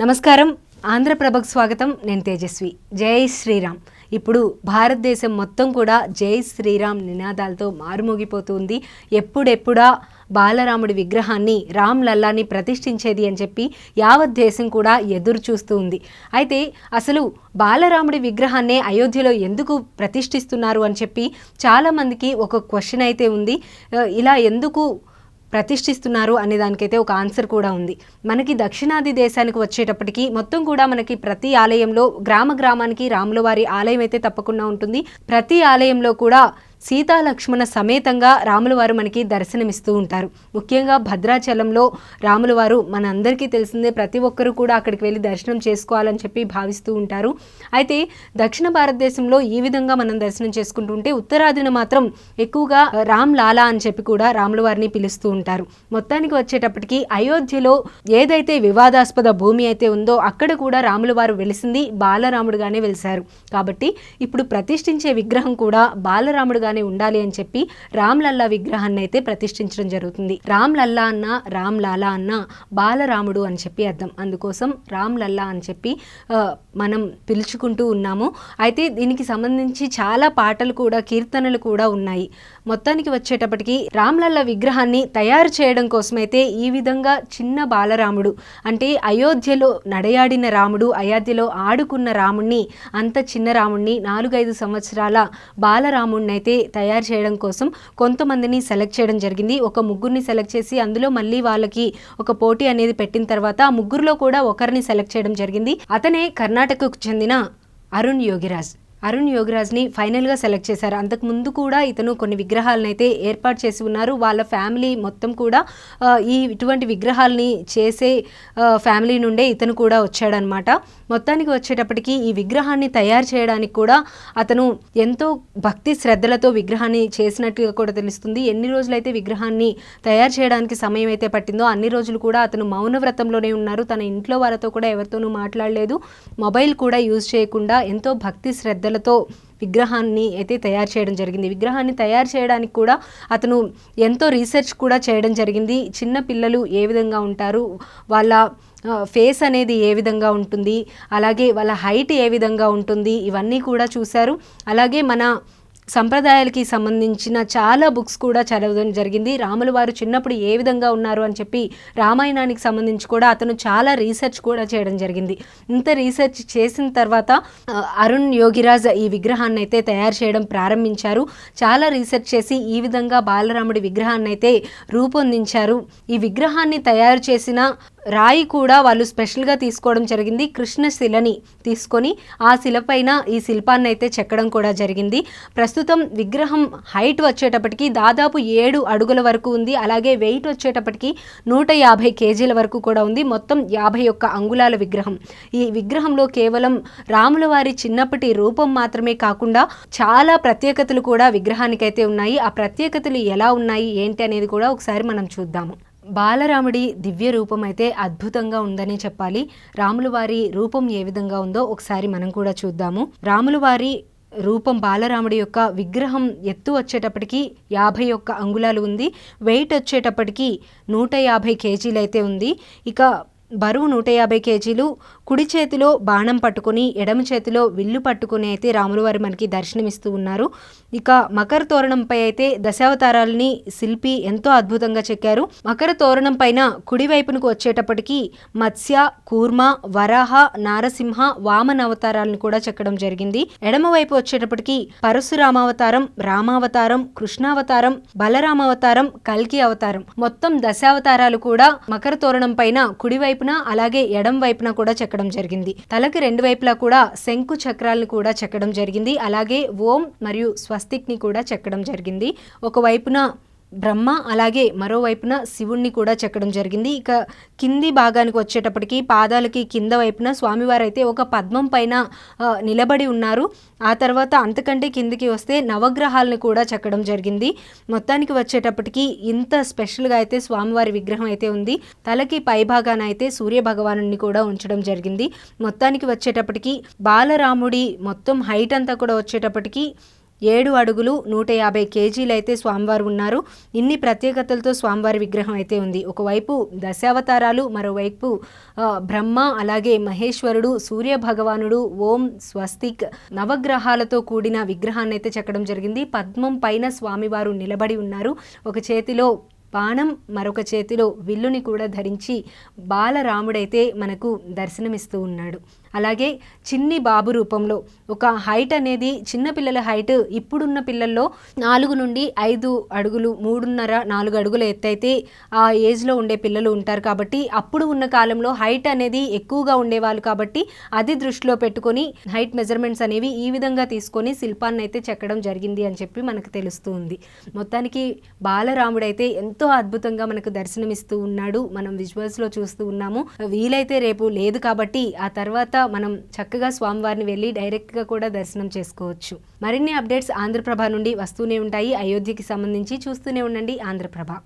నమస్కారం. ఆంధ్రప్రభకు స్వాగతం. నేను తేజస్వి. జై శ్రీరామ్. ఇప్పుడు భారతదేశం మొత్తం కూడా జై శ్రీరామ్ నినాదాలతో మారుమోగిపోతుంది. ఎప్పుడెప్పుడా బాలరాముడి విగ్రహాన్ని రామ్ లల్లాని ప్రతిష్ఠించేది అని చెప్పి యావత్ దేశం కూడా ఎదురు చూస్తూ ఉంది అయితే అసలు బాలరాముడి విగ్రహాన్నే అయోధ్యలో ఎందుకు ప్రతిష్ఠిస్తున్నారు అని చెప్పి చాలామందికి ఒక క్వశ్చన్ అయితే ఉంది. ఇలా ఎందుకు ప్రతిష్ఠిస్తున్నారు అనే దానికైతే ఒక ఆన్సర్ కూడా ఉంది. మనకి దక్షిణాది దేశానికి వచ్చేటప్పటికి మొత్తం కూడా మనకి ప్రతి ఆలయంలో గ్రామ గ్రామానికి రాములవారి ఆలయం అయితే తప్పకుండా ఉంటుంది. ప్రతి ఆలయంలో కూడా సీతాలక్ష్మణ సమేతంగా రాములవారు మనకి దర్శనమిస్తూ ఉంటారు. ముఖ్యంగా భద్రాచలంలో రాములవారు మన అందరికీ తెలిసిందే ప్రతి ఒక్కరూ కూడా అక్కడికి వెళ్ళి దర్శనం చేసుకోవాలని చెప్పి భావిస్తూ ఉంటారు. అయితే దక్షిణ భారతదేశంలో ఈ విధంగా మనం దర్శనం చేసుకుంటూ ఉంటే ఉత్తరాదిన మాత్రం ఎక్కువగా రామ్ లాలా అని చెప్పి కూడా రాములవారిని పిలుస్తూ ఉంటారు. మొత్తానికి వచ్చేటప్పటికి అయోధ్యలో ఏదైతే వివాదాస్పద భూమి అయితే ఉందో అక్కడ కూడా రాములవారు వెలిసింది బాలరాముడుగానే వెలిశారు. కాబట్టి ఇప్పుడు ప్రతిష్ఠించే విగ్రహం కూడా బాలరాముడుగా బాలరాముడుగానే ఉండాలి అని చెప్పి రామ్ లల్లా విగ్రహాన్ని అయితే ప్రతిష్ఠించడం జరుగుతుంది. రామ్ లల్లా అన్న రామ్ లాలా అన్న బాలరాముడు అని చెప్పి అర్థం. అందుకోసం రామ్ లల్లా అని చెప్పి మనం పిలుచుకుంటూ ఉన్నాము. అయితే దీనికి సంబంధించి చాలా పాటలు కూడా కీర్తనలు కూడా ఉన్నాయి. మొత్తానికి వచ్చేటప్పటికి రామ్లల్ల విగ్రహాన్ని తయారు చేయడం కోసమైతే ఈ విధంగా చిన్న బాలరాముడు అంటే అయోధ్యలో నడయాడిన రాముడు అయోధ్యలో ఆడుకున్న రాముణ్ణి అంత చిన్న రాముణ్ణి నాలుగైదు సంవత్సరాల బాలరాముణ్ణి అయితే తయారు చేయడం కోసం కొంతమందిని సెలెక్ట్ చేయడం జరిగింది. ఒక ముగ్గురిని సెలెక్ట్ చేసి అందులో మళ్ళీ వాళ్ళకి ఒక పోటీ అనేది పెట్టిన తర్వాత ఆ ముగ్గురులో కూడా ఒకరిని సెలెక్ట్ చేయడం జరిగింది. అతనే కర్ణాటకకు చెందిన అరుణ్ యోగిరాజ్. అరుణ్ యోగిరాజ్ని ఫైనల్గా సెలెక్ట్ చేశారు. అంతకు ముందు కూడా ఇతను కొన్ని విగ్రహాలను అయితే ఏర్పాటు చేసి ఉన్నారు. వాళ్ళ ఫ్యామిలీ మొత్తం కూడా ఈ ఇటువంటి విగ్రహాలని చేసే ఫ్యామిలీ నుండే ఇతను కూడా వచ్చాడనమాట. మొత్తానికి వచ్చేటప్పటికి ఈ విగ్రహాన్ని తయారు చేయడానికి కూడా అతను ఎంతో భక్తి శ్రద్ధలతో విగ్రహాన్ని చేసినట్టుగా కూడా తెలుస్తుంది. ఎన్ని రోజులైతే విగ్రహాన్ని తయారు చేయడానికి సమయం అయితే పట్టిందో అన్ని రోజులు కూడా అతను మౌనవ్రతంలోనే ఉన్నారు. తన ఇంట్లో వాళ్ళతో కూడా ఎవరితోనూ మాట్లాడలేదు. మొబైల్ కూడా యూజ్ చేయకుండా ఎంతో భక్తి శ్రద్ధలు శ్రద్ధలతో విగ్రహాన్ని అయితే తయారు చేయడం జరిగింది. విగ్రహాన్ని తయారు చేయడానికి కూడా అతను ఎంతో రీసెర్చ్ కూడా చేయడం జరిగింది. చిన్న పిల్లలు ఏ విధంగా ఉంటారు? వాళ్ళ ఫేస్ అనేది ఏ విధంగా ఉంటుంది? అలాగే వాళ్ళ హైట్ ఏ విధంగా ఉంటుంది? ఇవన్నీ కూడా చూశారు. అలాగే మన సంప్రదాయాలకి సంబంధించిన చాలా బుక్స్ కూడా చదవడం జరిగింది. రాములు వారు చిన్నప్పుడు ఏ విధంగా ఉన్నారు అని చెప్పి రామాయణానికి సంబంధించి కూడా అతను చాలా రీసెర్చ్ కూడా చేయడం జరిగింది. ఇంత రీసెర్చ్ చేసిన తర్వాత అరుణ్ యోగిరాజ్ ఈ విగ్రహాన్ని అయితే తయారు చేయడం ప్రారంభించారు. చాలా రీసెర్చ్ చేసి ఈ విధంగా బాలరాముడి విగ్రహాన్ని అయితే రూపొందించారు. ఈ విగ్రహాన్ని తయారు చేసిన రాయి కూడా వాళ్ళు స్పెషల్గా తీసుకోవడం జరిగింది. కృష్ణ శిలని తీసుకొని ఆ శిలపైన ఈ శిల్పాన్ని అయితే చెక్కడం కూడా జరిగింది. ప్రస్తుతం విగ్రహం హైట్ వచ్చేటప్పటికి దాదాపు ఏడు అడుగుల వరకు ఉంది. అలాగే వెయిట్ వచ్చేటప్పటికి నూట యాభై కేజీల వరకు కూడా ఉంది. మొత్తం యాభై ఒక్క అంగుళాల విగ్రహం. ఈ విగ్రహంలో కేవలం రాముల వారి చిన్నప్పటి రూపం మాత్రమే కాకుండా చాలా ప్రత్యేకతలు కూడా విగ్రహానికైతే ఉన్నాయి. ఆ ప్రత్యేకతలు ఎలా ఉన్నాయి? ఏంటి అనేది కూడా ఒకసారి మనం చూద్దాము. బాలరాముడి దివ్య రూపం అయితే అద్భుతంగా ఉందనే చెప్పాలి. రాముల వారి రూపం ఏ విధంగా ఉందో ఒకసారి మనం కూడా చూద్దాము. రాములవారి రూపం బాలరాముడి యొక్క విగ్రహం ఎత్తు వచ్చేటప్పటికి యాభై ఒక్క అంగుళాలు ఉంది. వెయిట్ వచ్చేటప్పటికి నూట యాభై కేజీలు అయితే ఉంది. ఇక బరువు నూట యాభై కేజీలు కుడి చేతిలో బాణం పట్టుకొని ఎడమ చేతిలో విల్లు పట్టుకుని అయితే రాములవారి మనకి దర్శనమిస్తూ ఉన్నారు. ఇక మకర తోరణంపై అయితే దశావతారాలని శిల్పి ఎంతో అద్భుతంగా చెక్కారు. మకర తోరణం పైన కుడి వైపునకు వచ్చేటప్పటికి మత్స్య కూర్మ వరాహ నారసింహ వామన అవతారాలను కూడా చెక్కడం జరిగింది. ఎడమ వైపు వచ్చేటప్పటికి పరశురామావతారం రామావతారం కృష్ణావతారం బలరామావతారం కల్కి అవతారం. మొత్తం దశావతారాలు కూడా మకర తోరణం పైన కుడివైపున అలాగే ఎడం వైపున కూడా చెక్కడం జరిగింది. తలకి రెండు వైపులా కూడా శంకు చక్రాలను కూడా చెక్కడం జరిగింది. అలాగే ఓం మరియు స్వస్తిక్ని కూడా చెక్కడం జరిగింది. ఒక వైపున బ్రహ్మ అలాగే మరోవైపున శివుణ్ణి కూడా చెక్కడం జరిగింది. ఇక కింది భాగానికి వచ్చేటప్పటికి పాదాలకి కింద వైపున స్వామివారు అయితే ఒక పద్మం పైన నిలబడి ఉన్నారు. ఆ తర్వాత అంతకంటే కిందికి వస్తే నవగ్రహాలను కూడా చెక్కడం జరిగింది. మొత్తానికి వచ్చేటప్పటికి ఇంత స్పెషల్గా అయితే స్వామివారి విగ్రహం అయితే ఉంది. తలకి పై భాగాన అయితే సూర్య భగవాను కూడా ఉంచడం జరిగింది. మొత్తానికి వచ్చేటప్పటికి బాలరాముడి మొత్తం హైట్ అంతా కూడా వచ్చేటప్పటికి ఏడు అడుగులు నూట యాభై కేజీలు అయితే స్వామివారు ఉన్నారు. ఇన్ని ప్రత్యేకతలతో స్వామివారి విగ్రహం అయితే ఉంది. ఒకవైపు దశావతారాలు మరోవైపు బ్రహ్మ అలాగే మహేశ్వరుడు సూర్య భగవానుడు ఓం స్వస్తిక్ నవగ్రహాలతో కూడిన విగ్రహాన్ని అయితే చెక్కడం జరిగింది. పద్మం పైన స్వామివారు నిలబడి ఉన్నారు. ఒక చేతిలో బాణం మరొక చేతిలో విల్లుని కూడా ధరించి బాలరాముడైతే మనకు దర్శనమిస్తూ ఉన్నాడు. అలాగే చిన్ని బాబు రూపంలో. ఒక హైట్ అనేది చిన్న పిల్లల హైట్ ఇప్పుడున్న పిల్లల్లో నాలుగు నుండి ఐదు అడుగులు మూడున్నర నాలుగు అడుగుల ఎత్తైతే ఆ ఏజ్లో ఉండే పిల్లలు ఉంటారు కాబట్టి అప్పుడు ఉన్న కాలంలో హైట్ అనేది ఎక్కువగా ఉండేవాళ్ళు కాబట్టి అది దృష్టిలో పెట్టుకొని హైట్ మెజర్మెంట్స్ అనేవి ఈ విధంగా తీసుకొని శిల్పాన్ని అయితే చెక్కడం జరిగింది అని చెప్పి మనకు తెలుస్తూ ఉంది మొత్తానికి బాలరాముడైతే ఎంతో అద్భుతంగా మనకు దర్శనమిస్తూ ఉన్నాడు. మనం విజువల్స్లో చూస్తూ ఉన్నాము. వీలైతే రేపు లేదు కాబట్టి ఆ తర్వాత మనం చక్కగా స్వామివారిని వెళ్ళి డైరెక్ట్గా కూడా దర్శనం చేసుకోవచ్చు. మరిన్ని అప్డేట్స్ ఆంధ్రప్రభ నుండి వస్తూనే ఉంటాయి. అయోధ్యకి సంబంధించి చూస్తూనే ఉండండి ఆంధ్రప్రభ.